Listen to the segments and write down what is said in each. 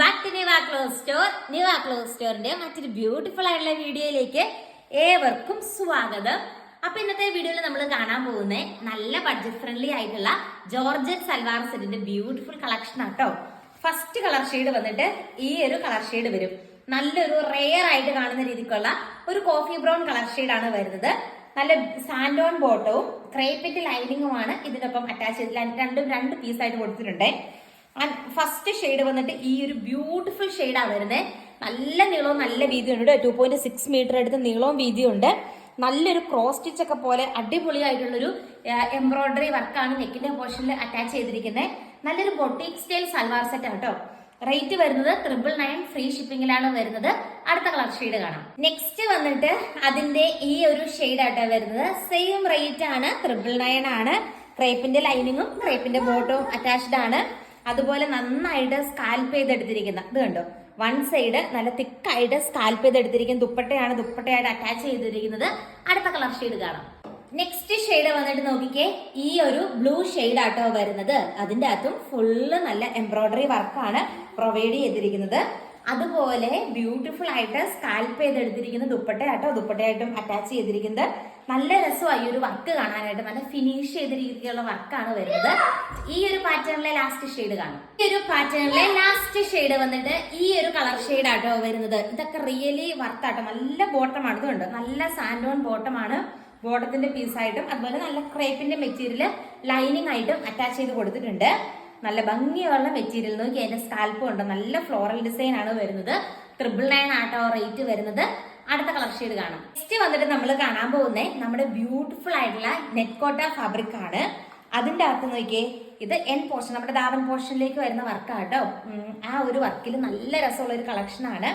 Back to Niva clothes store Niva clothes സ്റ്റോറിന്റെ മറ്റൊരു beautiful ആയിട്ടുള്ള വീഡിയോയിലേക്ക് ഏവർക്കും സ്വാഗതം. അപ്പൊ ഇന്നത്തെ വീഡിയോയിൽ നമ്മൾ കാണാൻ പോകുന്ന നല്ല ബഡ്ജറ്റ് ഫ്രണ്ട്ലി ആയിട്ടുള്ള ജോർജറ്റ് സൽവാർ സെറ്റിന്റെ ബ്യൂട്ടിഫുൾ കളക്ഷൻ ആട്ടോ. ഫസ്റ്റ് കളർ ഷെയ്ഡ് വന്നിട്ട് ഈ ഒരു കളർ ഷെയ്ഡ് വരും. നല്ലൊരു റെയർ ആയിട്ട് കാണുന്ന രീതിക്കുള്ള ഒരു കോഫി ബ്രൗൺ കളർ ഷെയ്ഡാണ് വരുന്നത്. നല്ല സാൻഡോൺ ബോട്ടവും ക്രേപ്പിന്റെ ലൈനിങ്ങുമാണ് ഇതിനൊപ്പം അറ്റാച്ച് ചെയ്ത് രണ്ടും രണ്ട് പീസായിട്ട് കൊടുത്തിട്ടുണ്ട്. ഫസ്റ്റ് ഷെയ്ഡ് വന്നിട്ട് ഈ ഒരു ബ്യൂട്ടിഫുൾ ഷെയ്ഡാണ് വരുന്നത് നല്ല നീളവും നല്ല വീതിയും ഉണ്ട്. ടു പോയിന്റ് സിക്സ് മീറ്റർ എടുത്ത് നീളവും വീതിയും ഉണ്ട്. നല്ലൊരു ക്രോസ് സ്റ്റിച്ച് ഒക്കെ പോലെ അടിപൊളിയായിട്ടുള്ളൊരു എംബ്രോയിഡറി വർക്കാണ് നെക്കിന്റെ പോർഷനിൽ അറ്റാച്ച് ചെയ്തിരിക്കുന്നത് നല്ലൊരു ബൊട്ടീക് സ്റ്റൈൽ സൽവാർ സെറ്റ് ആണ് കേട്ടോ റേറ്റ് വരുന്നത് ട്രിപ്പിൾ നയൻ ഫ്രീ ഷിപ്പിംഗിലാണ് വരുന്നത്. അടുത്ത കളർ ഷെയ്ഡ് കാണാം. നെക്സ്റ്റ് വന്നിട്ട് അതിന്റെ ഈ ഒരു ഷെയ്ഡ് ആട്ടോ വരുന്നത്. സെയിം റേറ്റ് ആണ് ട്രിപ്പിൾ നയൻ ആണ്. ക്രേപ്പിന്റെ ലൈനിങ്ങും ക്രേപ്പിന്റെ ബോട്ടവും അറ്റാച്ച്ഡ് ആണ്. അതുപോലെ നന്നായിട്ട് സ്കാൽപ്പ് ചെയ്തെടുത്തിരിക്കുന്ന ഇത് കണ്ടോ? വൺ സൈഡ് നല്ല തിക്കായിട്ട് സ്കാൽപ്പ് ചെയ്തെടുത്തിരിക്കുന്ന ദുപ്പട്ടയാണ് ദുപ്പട്ടയായിട്ട് അറ്റാച്ച് ചെയ്തിരിക്കുന്നത്. അടുത്ത കളർ ഷെയ്ഡ് കാണാം. നെക്സ്റ്റ് ഷെയ്ഡ് വന്നിട്ട് നോക്കിക്കേ ഈ ഒരു ബ്ലൂ ഷെയ്ഡ് ആട്ടോ വരുന്നത്. അതിന്റെ അകത്തും ഫുള്ള് നല്ല എംബ്രോയിഡറി വർക്കാണ് പ്രൊവൈഡ് ചെയ്തിരിക്കുന്നത്. അതുപോലെ ബ്യൂട്ടിഫുൾ ആയിട്ട് സ്കാൽപ്പ് ചെയ്തെടുത്തിരിക്കുന്ന ദുപ്പട്ടയാട്ടോ ദുപ്പട്ടയായിട്ടും അറ്റാച്ച് ചെയ്തിരിക്കുന്നത്. നല്ല രസമായി ഒരു വർക്ക് കാണാനായിട്ട്. നല്ല ഫിനിഷ് ചെയ്ത രീതിയിലുള്ള വർക്കാണ് വരുന്നത്. ഈ ഒരു പാറ്റേണിലെ ലാസ്റ്റ് ഷെയ്ഡ് കാണും. ഈ ഒരു പാറ്റേണിലെ ലാസ്റ്റ് ഷെയ്ഡ് വന്നിട്ട് ഈ ഒരു കളർ ഷെയ്ഡ് ആട്ടോ വരുന്നത്. ഇതൊക്കെ റിയലി വർത്താട്ടോ നല്ല ബോട്ടമാണ് ഇതുണ്ട്. നല്ല സാൻഡോൺ ബോട്ടമാണ് ബോട്ടത്തിന്റെ പീസായിട്ടും അതുപോലെ നല്ല ക്രേപ്പിന്റെ മെറ്റീരിയൽ ലൈനിങ് ആയിട്ടും അറ്റാച്ച് ചെയ്ത് കൊടുത്തിട്ടുണ്ട്. നല്ല ഭംഗിയുള്ള മെറ്റീരിയൽ നോക്കി അതിന്റെ സ്കാൽപ്പും ഉണ്ട്. നല്ല ഫ്ലോറൽ ഡിസൈൻ ആണ് വരുന്നത്. ട്രിപ്പിൾ നയൻ ആട്ടോ റേറ്റ് വരുന്നത്. അടുത്ത കളർ ഷെയ്ഡ് കാണാം. നെക്സ്റ്റ് വന്നിട്ട് നമ്മൾ കാണാൻ പോകുന്നത് നമ്മുടെ ബ്യൂട്ടിഫുൾ ആയിട്ടുള്ള നെറ്റ്കോട്ട ഫാബ്രിക് ആണ്. അതിന്റെ അകത്ത് നോക്കിയേ ഇത് എൻ പോർഷൻ നമ്മുടെ ദാവൻ പോർഷനിലേക്ക് വരുന്ന വർക്കാട്ടോ കേട്ടോ ആ ഒരു വർക്കിൽ നല്ല രസമുള്ള ഒരു കളക്ഷൻ ആണ്.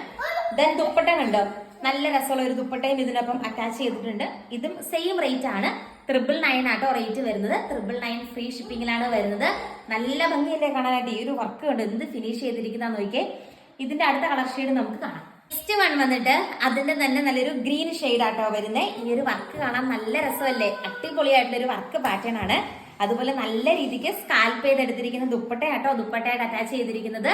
ദെൻ ദുപ്പട്ട കണ്ടോ? നല്ല രസമുള്ള ഒരു ദുപ്പട്ടയും ഇതിനൊപ്പം അറ്റാച്ച് ചെയ്തിട്ടുണ്ട്. ഇതും സെയിം റേറ്റ് ആണ്. ട്രിപ്പിൾ നയൻ ആട്ടോ റേറ്റ് വരുന്നത്. ട്രിപ്പിൾ നയൻ ഫ്രീ ഷിപ്പിംഗിലാണ് വരുന്നത്. നല്ല ഭംഗിയല്ലേ കാണാനായിട്ട്? ഈ ഒരു വർക്ക് കണ്ട് എന്ത് ഫിനിഷ് ചെയ്തിരിക്കുന്ന നോക്കിയേ. ഇതിന്റെ അടുത്ത കളർ ഷെയ്ഡ് നമുക്ക് കാണാം. നെക്സ്റ്റ് വൺ വന്നിട്ട് അതിന്റെ തന്നെ നല്ലൊരു ഗ്രീൻ ഷെയ്ഡ് ആട്ടോ വരുന്നത് ഈ ഒരു വർക്ക് കാണാൻ നല്ല രസമല്ലേ? അടിപൊളിയായിട്ടുള്ള ഒരു വർക്ക് പാറ്റേൺ ആണ്. അതുപോലെ നല്ല രീതിക്ക് സ്കാൽപ്പ് ചെയ്തെടുത്തിരിക്കുന്ന ദുപ്പട്ടയാട്ടോ ദുപ്പട്ടയായിട്ട് അറ്റാച്ച് ചെയ്തിരിക്കുന്നത്.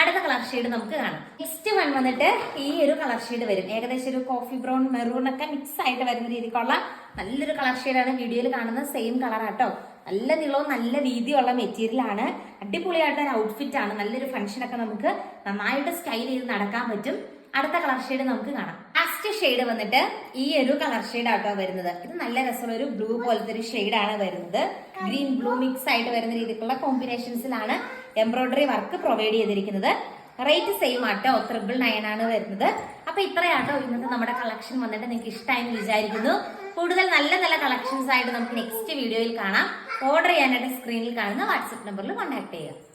അടുത്ത കളർ ഷെയ്ഡ് നമുക്ക് കാണാം. നെക്സ്റ്റ് വൺ വന്നിട്ട് ഈ ഒരു കളർ ഷെയ്ഡ് വരും. ഏകദേശം ഒരു കോഫി ബ്രൗൺ മെറൂൺ ഒക്കെ മിക്സ് ആയിട്ട് വരുന്ന രീതിക്കുള്ള നല്ലൊരു കളർ ഷെയ്ഡാണ് വീഡിയോയിൽ കാണുന്ന സെയിം കളർ ആട്ടോ. നല്ല നീളവും നല്ല വീതിയുള്ള മെറ്റീരിയലാണ് അടിപൊളിയായിട്ട് ഒരു ഔട്ട്ഫിറ്റ് ആണ്. നല്ലൊരു ഫംഗ്ഷൻ ഒക്കെ നമുക്ക് നന്നായിട്ട് സ്റ്റൈൽ ചെയ്ത് നടക്കാൻ പറ്റും. അടുത്ത കളർ ഷെയ്ഡ് നമുക്ക് കാണാം. ലാസ്റ്റ് ഷെയ്ഡ് വന്നിട്ട് ഈ ഒരു കളർ ഷെയ്ഡ് ആട്ടോ വരുന്നത്. ഇത് നല്ല രസമുള്ള ഒരു ബ്ലൂ പോലത്തെ ഒരു ഷെയ്ഡ് ആണ് വരുന്നത്. ഗ്രീൻ ബ്ലൂ മിക്സ് ആയിട്ട് വരുന്ന രീതിക്കുള്ള കോമ്പിനേഷൻസിലാണ് എംബ്രോയിഡറി വർക്ക് പ്രൊവൈഡ് ചെയ്തിരിക്കുന്നത്. റേറ്റ് സെയിം ആട്ടോ? ത്രിബിൾ നയൻ ആണ് വരുന്നത്. അപ്പൊ ഇത്രയാട്ടോ ഇന്നത്തെ നമ്മുടെ കളക്ഷൻ വന്നിട്ട് നിങ്ങൾക്ക് ഇഷ്ടമായി വിചാരിക്കുന്നു. കൂടുതൽ നല്ല നല്ല കളക്ഷൻസ് ആയിട്ട് നമുക്ക് നെക്സ്റ്റ് വീഡിയോയിൽ കാണാം. ഓർഡർ ചെയ്യാനായിട്ട് സ്ക്രീനിൽ കാണുന്ന വാട്സപ്പ് നമ്പറിൽ കോൺടാക്ട് ചെയ്യുക.